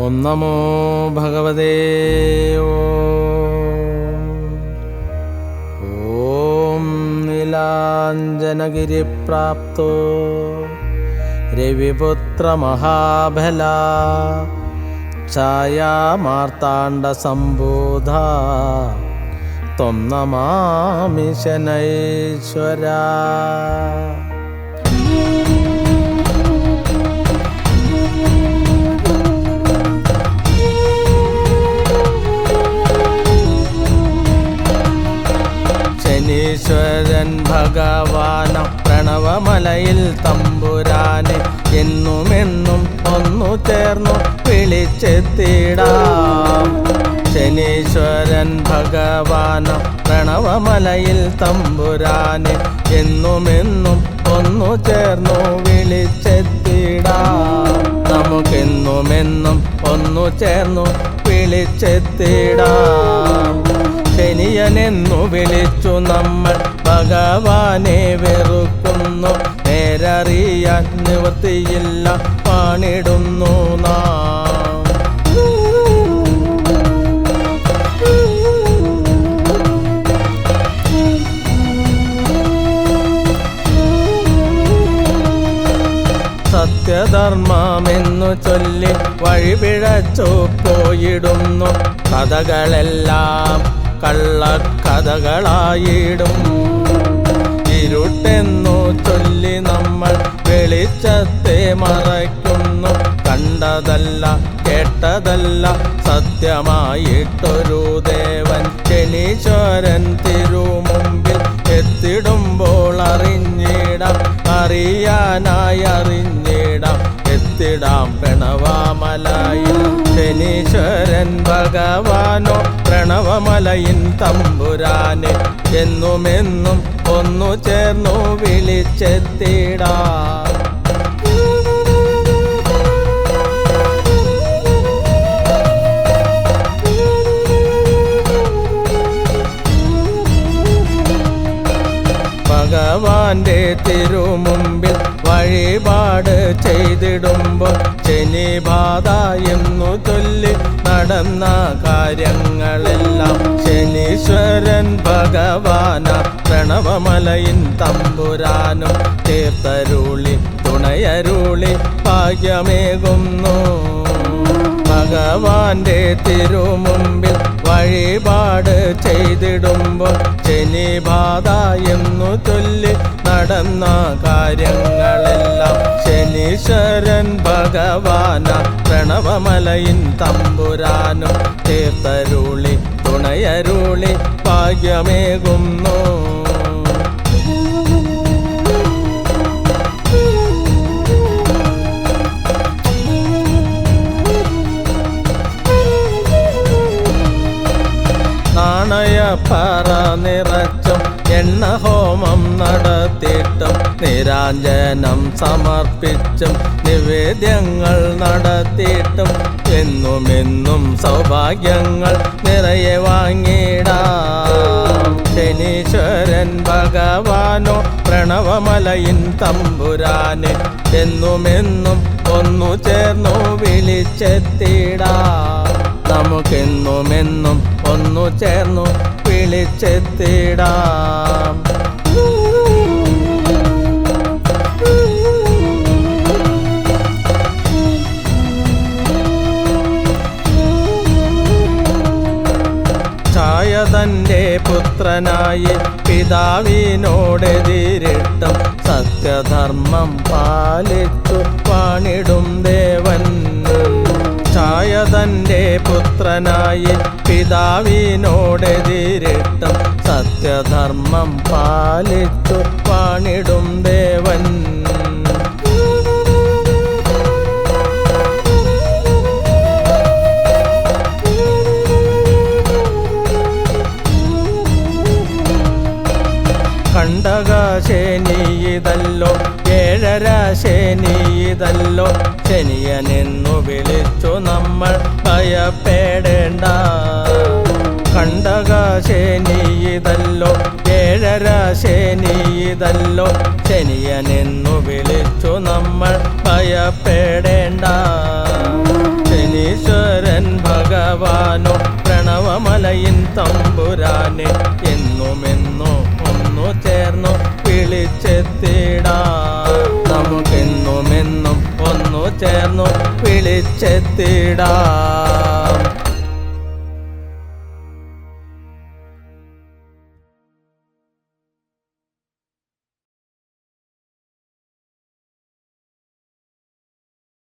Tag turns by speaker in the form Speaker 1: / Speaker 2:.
Speaker 1: ഓം നമോ ഭഗവതേ ഓം നീലാഞ്ജനഗിരിപ്രാപ്തോ രവിപുത്രമഹാബല ഛായാമാർത്താണ്ഡസംബോധ ത്വം നമാമി ശനൈശ്വരാ. ഭഗവാന പ്രണവമലയിൽ തമ്പുരാനെ എന്നുമെന്നും ഒന്നു ചേർന്നു വിളിച്ചെത്തിടാം. ശനീശ്വരൻ ഭഗവാന പ്രണവമലയിൽ തമ്പുരാനെ എന്നുമെന്നും ഒന്നു ചേർന്നു വിളിച്ചെത്തിടാം. നമുക്കെന്നുമെന്നും ഒന്നു ചേർന്നു വിളിച്ചെത്തിടാം. ശനിയനെന്നു വിളിച്ചു നമ്മൾ ഭഗവാനെ വെറുക്കുന്നു. നേരറിയാൻ നിവൃത്തിയില്ല പാണിടുന്നു സത്യധർമ്മമെന്നു ചൊല്ലി വഴിപിഴച്ചു പോയിടുന്നു. കഥകളെല്ലാം കള്ളക്കഥകളായിടും. ഇരുട്ടെന്നു ചൊല്ലി നമ്മൾ വെളിച്ചത്തെ മറയ്ക്കുന്നു. കണ്ടതല്ല കേട്ടതല്ല സത്യമായിട്ടൊരു ദേവൻ. ശനീശ്വരൻ തിരുമുമ്പിൽ എത്തിടുമ്പോൾ അറിഞ്ഞിടാം അറിയാനായി അറിഞ്ഞിടാം. എത്തിടാം പ്രണവമലയിൽ ശനീശ്വരൻ ഭഗവാനോ. പ്രണവമലയിൻ തമ്പുരാനെ എന്നുമെന്നും ഒന്നു ചേർന്നു വിളിച്ചെത്തിടാം. ഭഗവാന്റെ തിരുമുമ്പിൽ വഴിപാട് ചെയ്തിടുമ്പോൾ ശനിബാധ എന്നു ചൊല്ലി നടന്ന കാര്യങ്ങളെല്ലാം ശനീശ്വരൻ ഭഗവാന പ്രണവമലയിൻ തമ്പുരാനും തീർത്തരുളി തുണയരുളി ഭാഗ്യമേകുന്നു. ഭഗവാന്റെ തിരുമുമ്പിൽ വഴിപാട് ചെയ്തിടുമ്പോൾ ശനിബാധ എന്നു ചൊല്ലി നടന്ന കാര്യങ്ങളെല്ലാം ശനീശ്വരൻ ഭഗവാന പ്രണവമലയിൻ തമ്പുരാനും തീർത്തരുളി തുണയരുളി ഭാഗ്യമേകുന്നു. നാണയപ്പറ നിറച്ചും എണ്ണ ഹോമം നടത്തിയിട്ടും നിരാഞ്ജനം സമർപ്പിച്ചും നിവേദ്യങ്ങൾ നടത്തിയിട്ടും എന്നും എന്നും സൗഭാഗ്യങ്ങൾ നിറയെ വാങ്ങിടാം. ശനീശ്വരൻ ഭഗവാനോ പ്രണവമലയിൻ തമ്പുരാനെ എന്നും ഒന്നു ചേർന്നു വിളിച്ചെത്തിടാം. നമുക്കെന്നുമെന്നും ഒന്നു ചേർന്നു വിളിച്ചെത്തിടാം. ഛായ തന്റെ പുത്രനായി പിതാവിനോടെതിരിട്ടും സത്യധർമ്മം പാലിച്ചു പണിടും ദേവൻ. ഛായ തന്റെ പുത്രനായി പിതാവിനോടെതിരിട്ടും സത്യധർമ്മം പാലിച്ചു പാണിടും ദേവൻ. കണ്ടകശനി ഇതല്ലോ ഏഴര ശനി ഇതല്ലോ ശനിയനെന്നു വിളിച്ചു നമ്മൾ ഭയപ്പെടേണ്ട. കണ്ടകശനി ഇതല്ലോ ഏഴര ശനി ഇതല്ലോ ശനിയനെന്നു വിളിച്ചു നമ്മൾ ഭയപ്പെടേണ്ട. ശനീശ്വരൻ ഭഗവാനോ പ്രണവമലയിൻ തമ്പുരാനെ എന്ന് ചേർന്നു വിളിച്ചെത്തിടാ. നമുക്കെന്നുമെന്നും ഒന്നു ചേർന്നു വിളിച്ചെത്തിടാ.